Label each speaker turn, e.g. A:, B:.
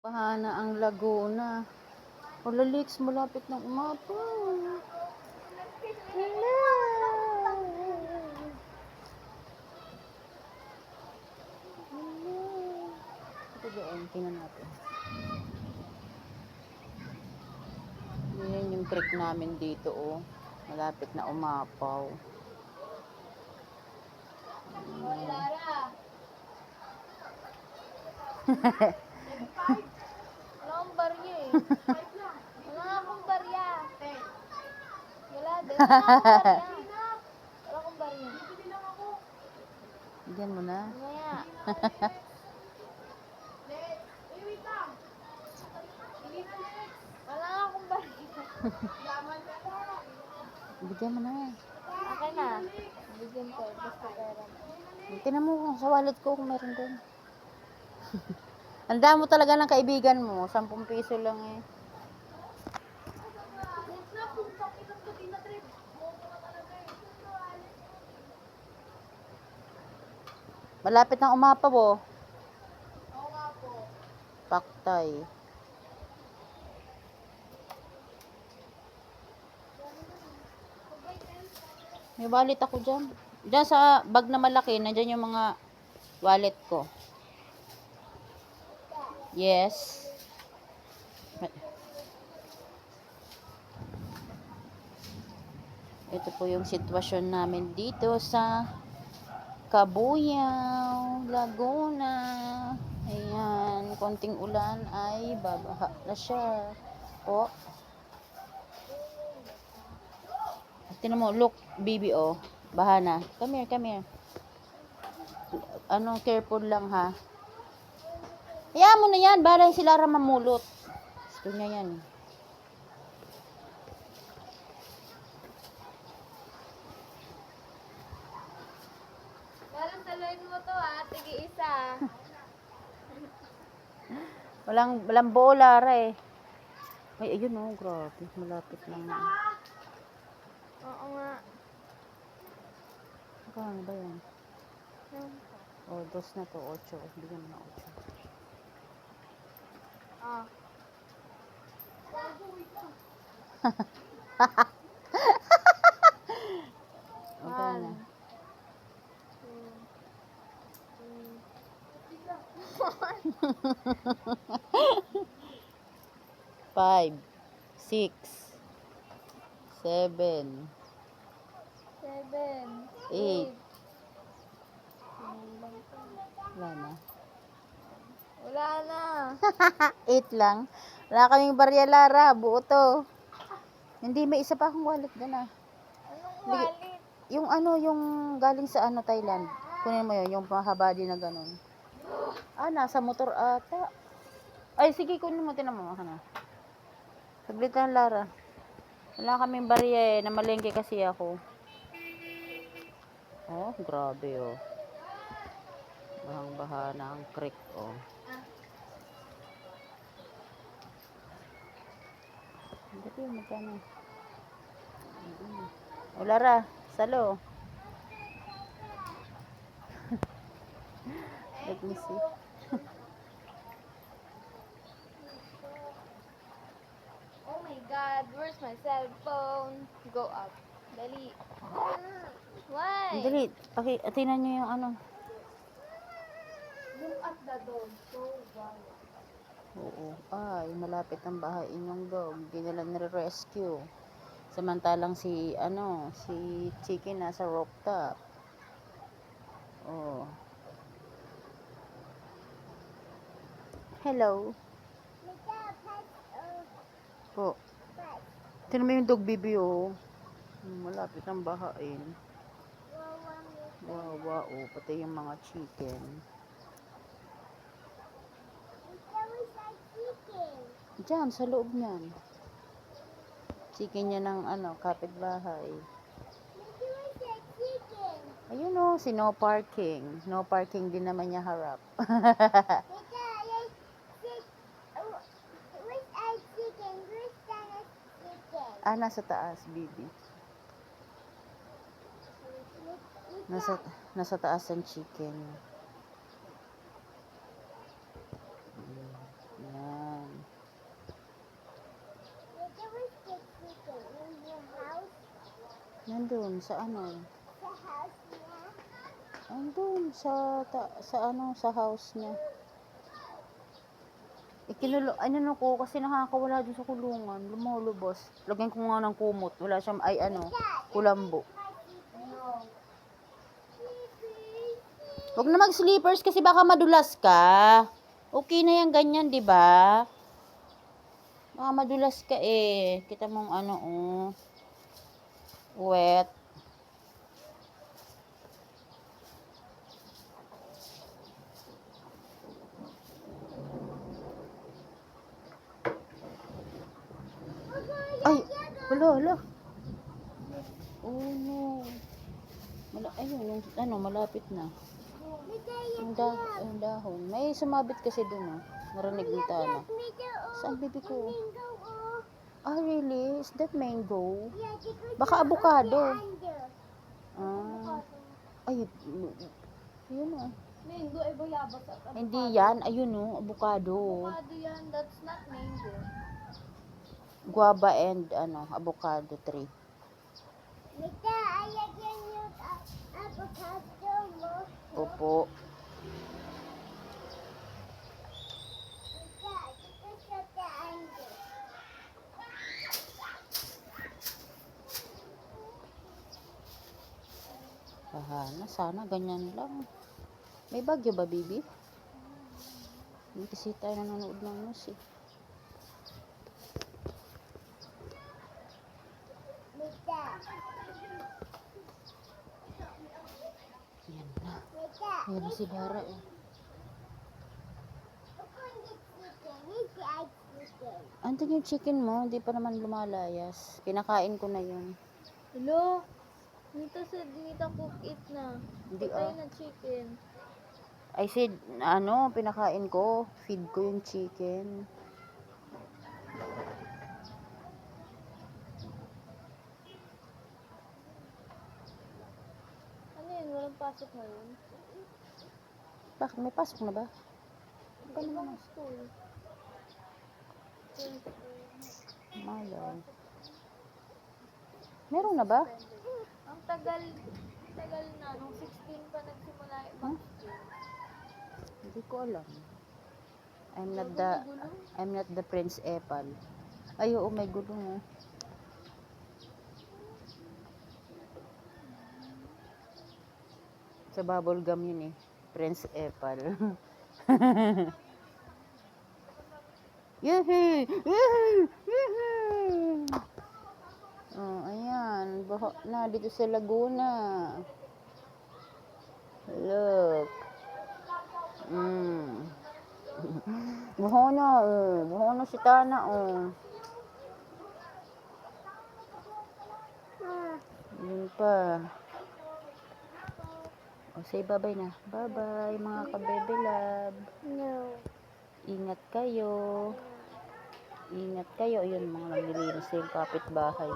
A: Bahana ang Laguna. O Lalix, malapit ng umapo. Hello. Hello. Ito doon, tingnan natin. Yan yung creek namin dito, oh. Malapit na umapaw.
B: Barya eh. Wala akong barya. Wala din. Wala akong barya. Wala akong barya.
A: Bigyan mo na.
B: Mamaya. Wala akong barya.
A: Bigyan mo na.
B: Akin na. Bigyan ko. Basta pera.
A: Tingnan mo sa wallet ko kung meron doon. Ang damo talaga ng kaibigan mo. 10 piso lang eh. Malapit ng umapaw oh.
B: Oo nga po.
A: Paktay. May wallet ako dyan. Dyan sa bag na malaki, nandyan yung mga wallet ko. Yes. Ito po yung sitwasyon namin dito sa Kabuyaw, Laguna. Ayan, konting ulan ay babaha na siya. Po. Tinan mo, look, baby, oh. Baha na. Come here, come here. Ano, careful lang, ha. Hayaan mo na yan. Bahala si Lara mamulot. Gusto niya yan.
B: Parang saluhin mo to ah. Tige isa.
A: Walang, walang buo, Lara, eh. Ay, ayun, oh, grabe. Malapit lang.
B: Oo nga.
A: Ano ba yan? Oh, dos na to, ocho. Bigyan mo na ocho.
B: Ah.
A: Okay na. Five, six, seven,
B: Seven.
A: eight. Wala na.
B: Wala na.
A: Eight lang. Wala kaming barya, Lara. Buo to. Hindi, may isa pa akong wallet doon ah.
B: Anong wallet?
A: Yung ano, yung galing sa ano, Thailand. Kunin mo yun, yung mahaba din na ganun. Ah, nasa motor ata. Ay, sige, kunin mo, tinan mo. Ano. Saglit lang, Lara. Wala kaming barya eh. Namalengke kasi ako. Oh, grabe oh. Bahang-baha na ang creek oh. Dati magkano? O Lara, salo. Let me see.
B: Oh my God, where's my cell phone? Go up. Dali. Why?
A: Dali, paki, atinan nyo yung ano.
B: Look at the dog. So wow.
A: Oo. Ay, malapit ang bahay inyong dog. Hindi nila nire-rescue. Samantalang si, ano, si Chicken nasa rooftop. Oh. Hello. Po. Tignan mo yung dog baby, oh. Malapit ang bahain. Wow, wow, oh. Pati yung mga chicken. Diyan, sa loob niyan. Chicken niya ng ano, kapitbahay. Ayun o, si no parking. No parking din naman niya harap. ah, nasa taas, baby. Nasa, nasa taas ang chicken. Yan. Andun, sa ano? Andun, sa, ta, sa ano, sa house niya. Ikinulo, ano ko, kasi nakakawala dun sa kulungan, lumulubos. Lagyan ko nga ng kumot, wala siyang, ay ano, kulambo. Huwag na mag-sleepers kasi baka madulas ka. Okay na yan, ganyan, di ba? Baka madulas ka eh. Kita mong ano, oh. Wet. Ay, wala, wala. Oh no. Mala, ayun, yung, ano, malapit na. Yung, da, yung dahon. May sumabit kasi dun, oh. Narinig ni Tana. Saan bibi ko? Ah, really? Is that mango? Baka avocado. Ah. Ay, yun oh.
B: Mango ay bayabas at avocado.
A: Hindi yan. Ayun oh, avocado.
B: Avocado yan, that's not mango.
A: Guava and ano, avocado tree.
B: Mita, alagyan yung avocado mo.
A: Opo.
B: Mita, dito sa daan din.
A: Bahana, sana ganyan lang. May bagyo ba, baby? Hindi kasi tayo nanonood ng news eh. Yan na. Yan na si Dara eh. Andun yung chicken mo, hindi pa naman lumalayas. Kinakain ko na yun.
B: Hello? Nita sa Nita cook it na.
A: Hindi ah.
B: na chicken.
A: I said, ano, pinakain ko. Feed ko yung chicken.
B: Ano yun? Walang pasok na yun?
A: Bakit? May pasok na ba?
B: Ano bang school?
A: Malay. Meron na ba?
B: Ang tagal, tagal na. Nung 16 pa nagsimula yung
A: Huh? Hindi ko alam. I'm not the I'm not the Prince Epal. Ay, oo, may gulong oh. Sa bubble gum yun eh. Prince Epal. Yehey! Yehey! Yehey! Oh, na dito sa Laguna. Look. Mm. Baho na, oh. Baho na si Tana, oh. Yun pa. O, say bye-bye na. Bye-bye, mga kabebe love.
B: No.
A: Ingat kayo. Ingat kayo. Ayun, mga naglilinis yung kapitbahay.